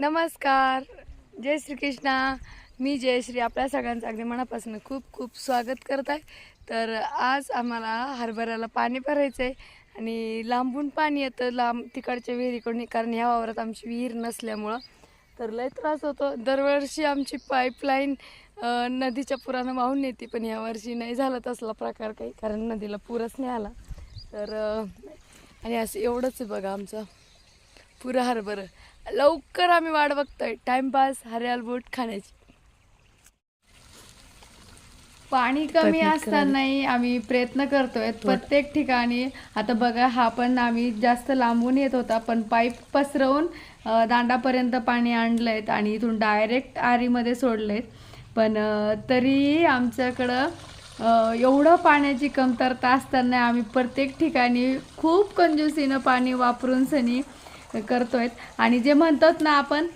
नमस्कार. जय श्री कृष्णा मी जयश्री आपल्या सगळ्यांचं अगदी मनापासून खूप खूप स्वागत करत आहे. तर आज आम्हाला हरभऱ्याला पाणी भरायचं आहे आणि लांबून पाणी येतं. लांब तिकडच्या विहिरीकडून कारण ह्या वावरात आमची विहीर नसल्यामुळं. तर लय त्रास होतो. दरवर्षी आमची पाईपलाईन नदीच्या पुरानं वाहून येते पण यावर्षी नाही झाला तसला प्रकार काही कारण नदीला पुरच नाही आला. तर आणि असं एवढंच आहे बघा आमचं पुरं हरभरं. लवकर आम्ही वाट बघतोय. टाइमपास हरियाल बोट खाण्याची. पाणी कमी असतानाही आम्ही प्रयत्न करतोय. प्रत्येक ठिकाणी आता बघा हा पण आम्ही जास्त लांबून येत होता पण पाईप पसरवून दांडापर्यंत पाणी आणलंय आणि इथून डायरेक्ट आरीमध्ये सोडलेत पण तरीही आमच्याकडं एवढं पाण्याची कमतरता असताना आम्ही प्रत्येक ठिकाणी खूप कंजूसीनं पाणी वापरून सनी करतो आहेत आणि जे म्हणतात ना आपण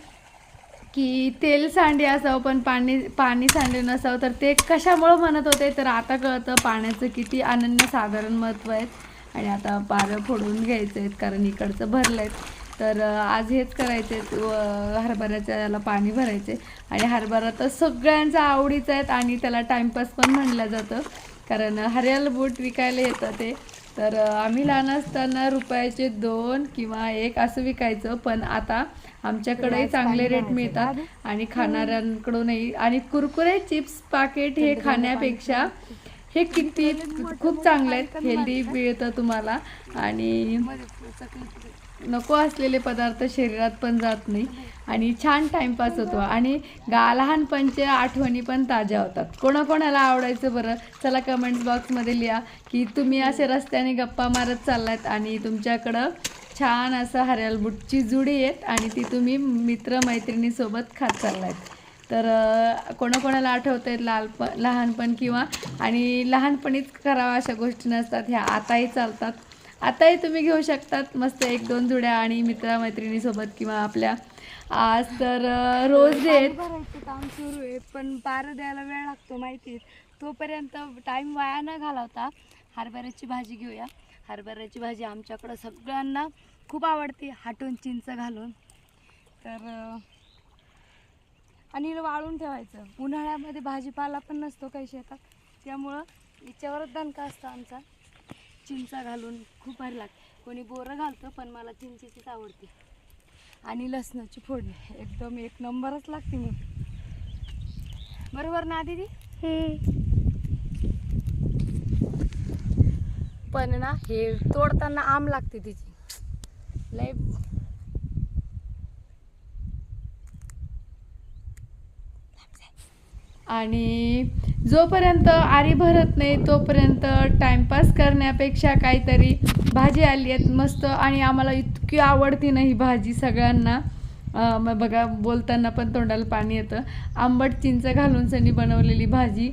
की तेल सांडे असावं पण पाणी पाणी सांडे नसावं तर ते कशामुळं म्हणत होते? तर आता कळतं पाण्याचं किती अनन्यसाधारण महत्त्व आहे. आणि आता पारं फोडून घ्यायचं आहेत कारण इकडचं भरलं आहे तर आज हेच करायचे हरभऱ्याच्या याला पाणी भरायचे आणि हरभरा तर सगळ्यांचा आवडीचा आहेत आणि त्याला टाइमपास पण म्हणलं जातं. कारण हरियाल बूट विकायला येतं ते. तर आम्ही लहान असताना रुपयाचे दोन किंवा एक असं विकायचं पण आता आमच्याकडेही चांगले रेट मिळतात आणि खाणाऱ्यांकडूनही आणि कुरकुरे चिप्स पाकिट हे खाण्यापेक्षा हे किती खूप चांगले आहेत. हेल्दी मिळतं तुम्हाला आणि नको असलेले पदार्थ शरीरात पण जात नाही. आणि छान टाइमपास होतो. आणि गा लहानपणच्या आठवणी पण ताज्या होतात. कोणाकोणाला आवडायचं बरं? चला कमेंट बॉक्समध्ये लिहा की तुम्ही असे रस्त्याने गप्पा मारत चाललात आणि तुमच्याकडं छान असं हरियालबुटची जुडी आहेत आणि ती तुम्ही मित्रमैत्रिणीसोबत खात चाललात. तर कोणाकोणाला आठवत आहेत लालप लहानपण किंवा आणि लहानपणीच करावं अशा गोष्टी नसतात. ह्या आताही चालतात. आताही तुम्ही घेऊ शकतात. मस्त एक दोन जुड्या आणि मित्रमैत्रिणीसोबत किंवा आपल्या. आज तर रोज डेट भरायचं काम सुरू आहे पण पारं द्यायला वेळ लागतो माहिती आहे. तोपर्यंत टाईम वाया न घालवता हरभऱ्याची भाजी घेऊया. हरभऱ्याची भाजी आमच्याकडं सगळ्यांना खूप आवडते हाटून चिंच घालून. तर आणि वाळून ठेवायचं. उन्हाळ्यामध्ये भाजीपाला पण नसतो काही शेतात. त्यामुळं याच्यावरच दणका असतो आमचा. चिंचा घालून खूप भारी लागते. कोणी बोरं घालतं पण मला चिंचेचीच आवडते. आणि लसणाची फोडणी एकदम एक नंबरच लागते मग. बरोबर ना दीदी? पण ना हे तोडताना आम लागते तिची. लय आणि जोपर्यंत आरी भरत नाही तोपर्यंत टाइमपास करण्यापेक्षा काहीतरी भाजी आली आहेत मस्त आणि आम्हाला इतकी आवडती नाही भाजी सगळ्यांना. मग बघा बोलताना पण तोंडाला पाणी येतं. आंबट चिंच घालून सनी बनवलेली भाजी.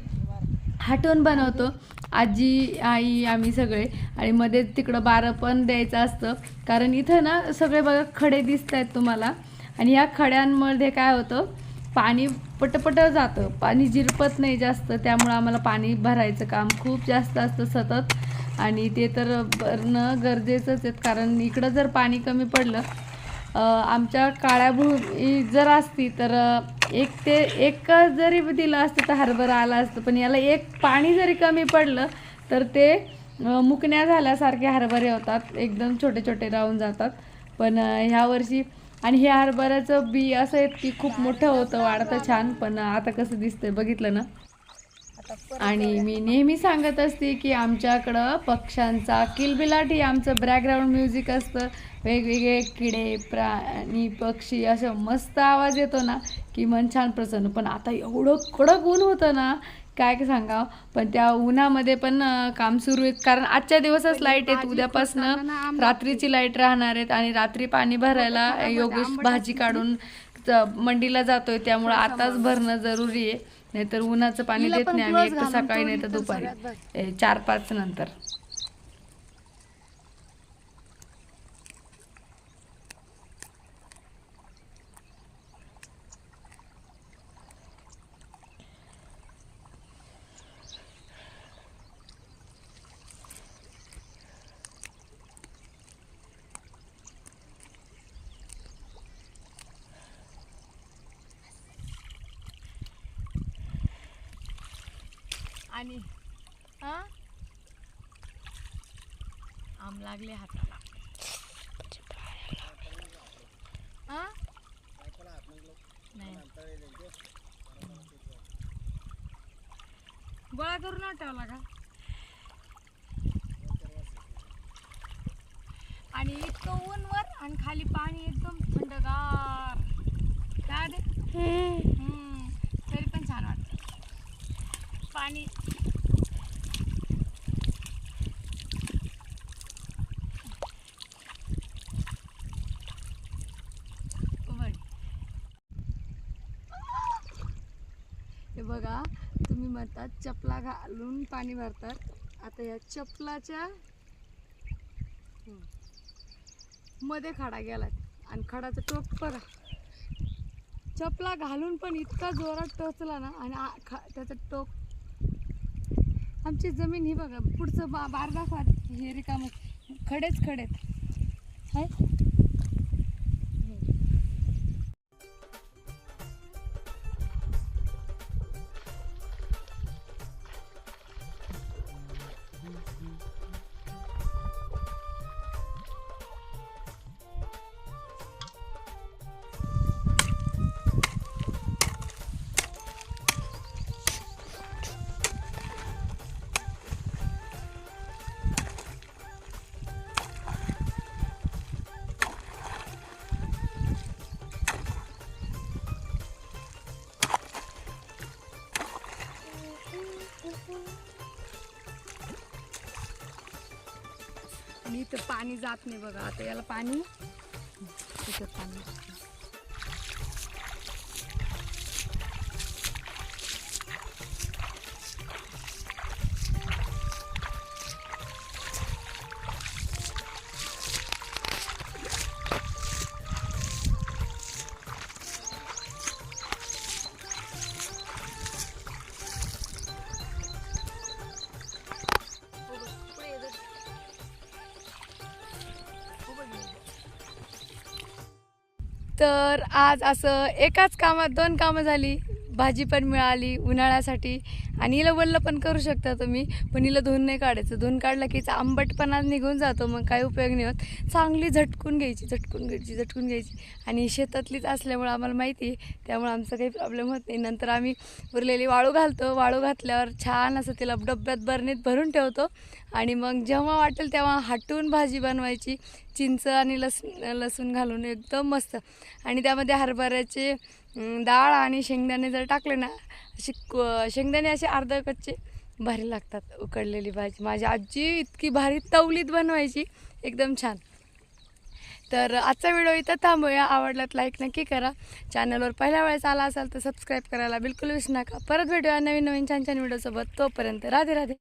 हाटून बनवतो. आजी आई आम्ही सगळे. आणि मध्ये तिकडं बारं पण द्यायचं असतं. कारण इथं ना सगळे बघा खडे दिसत आहेत तुम्हाला. आणि या खड्यांमध्ये काय होतं? पाणी पटपट जातं. पाणी जिरपत नाही जास्त. त्यामुळं आम्हाला पाणी भरायचं काम खूप जास्त असतं सतत. आणि ते तर भरणं गरजेचंच आहे. कारण इकडं जर पाणी कमी पडलं आमच्या काळ्या भूमी जर असती तर एक ते एक जरी दिलं असतं तर हरभरा आला असतं. पण याला एक पाणी जरी कमी पडलं तर ते मुकण्या झाल्यासारखे हरभरे होतात. एकदम छोटे छोटे राहून जातात. पण ह्यावर्षी ह्या वर्षी आणि हे हरभऱ्याचं बी असं आहेत की खूप मोठं होतं वाढतं छान पण आता कसं दिसतंय बघितलं ना? आणि मी नेहमी सांगत असते की आमच्याकडं पक्ष्यांचा किलबिलाट ही आमचं बॅकग्राऊंड म्युझिक असतं. वेगवेगळे किडे प्राणी पक्षी असं मस्त आवाज येतो ना की मन छान प्रसन्न. पण आता एवढं कडक ऊन होतं ना काय सांगावं पण त्या उन्हामध्ये पण काम सुरू आहे कारण आजच्या दिवसच लाइट आहेत. उद्यापासनं रात्रीची लाइट राहणार आहेत आणि रात्री पाणी भरायला योगेश भाजी काढून मंडीला जातोय. त्यामुळे आताच भरणं जरुरी आहे. नाहीतर उन्हाचं पाणी देत नाही आम्ही एक तर सकाळी नाही तर दुपारी. चार पाच नंतर. आणि हां? आम लागले हाताला. हां? नाही. गोळा करून नाही ठेवला का आणि इतकं ऊन वर आणि खाली पाणी एकदम थंडगार काय ते हम्म, तरी पण छान वाटतं पाणी उघड. हे बघा तुम्ही म्हणतात चपला घालून पाणी भरतात. आता या चपलाच्या मध्ये खडा गेलाय आणि खडाचं टोक बघा. चपला घालून पण इतका जोरात टोचला ना आणि ख- त्याचं टोक. आमची जमीन ही बघा पुढचं बा बारदा फार हे रिकाम खडेच खडेत. हाय? इथं पाणी जात नाही बघा. आता याला पाणी तिथं पाणी. तर आज असं एकाच कामात दोन कामं झाली. भाजी पण मिळाली उन्हाळ्यासाठी. आणि हिला वल्ल पण करू शकता तुम्ही पण हिला धुवून नाही काढायचं. धुवून काढलं की आंबटपणा निघून जातो मग काही उपयोग नाही होत. चांगली झटकून घ्यायची झटकून घ्यायची झटकून घ्यायची. आणि शेतातलीच असल्यामुळं आम्हाला माहिती आहे त्यामुळे आमचा काही प्रॉब्लेम होत नाही. नंतर आम्ही उरलेली वाळू घालतो. वाळू घातल्यावर छान असं तिला डब्यात बरणीत भरून ठेवतो. आणि मग जेव्हा वाटेल तेव्हा हाटून भाजी बनवायची. चिंच आणि लस लसूण घालून एकदम मस्त. आणि त्यामध्ये हरभऱ्याचे डाळ आणि शेंगदाणे जर टाकले ना अशी क- शेंगदाणे असे अर्ध कच्चे भारी लागतात उकडलेली भाजी. माझी आजी इतकी भारी तवलीत बनवायची एकदम छान. तर आजचा व्हिडिओ इथं थांबूया. आवडलात लाईक नक्की करा. चॅनलवर पहिल्या वेळेस आला असाल तर सबस्क्राईब करायला बिलकुल विसरू नका. परत भेटूया नवीन नवीन छान छान व्हिडिओसोबत. तोपर्यंत राधे राधे.